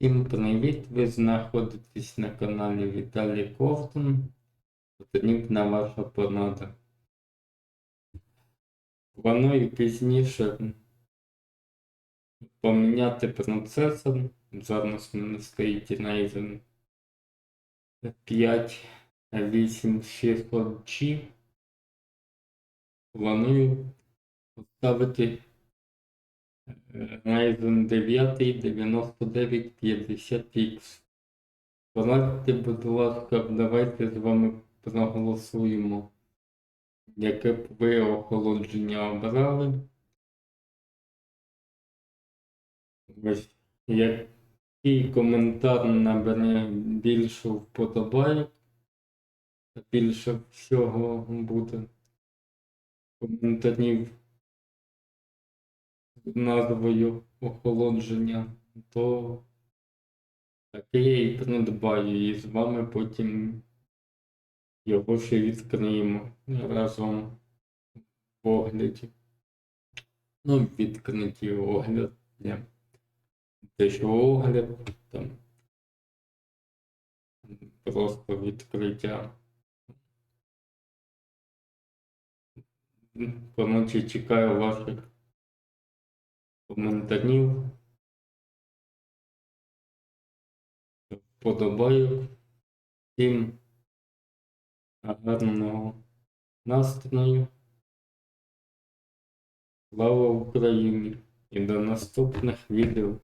Всім привіт! Ви знаходитесь на каналі Віталій Ковтун. Потрібна ваша порада. Планую пізніше поміняти процесор. Зараз в мене стоїть Ryzen 5 8600G. Планую поставити Ryzen 9 9950X. Порадьте, будь ласка, давайте з вами проголосуємо. Яке б ви охолодження обрали? Ось який коментар набере більше вподобайок, більше всього буде коментарів назвою охолодження, то таке я і придбаю, і з вами потім його ще відкриємо разом в огляді. Ну, відкриті огляд. Те, що огляд, там просто відкриття. Поночі чекаю ваших коментарів. Вподобаю. Всім гарного настрою. Слава Україні! І до наступних відео.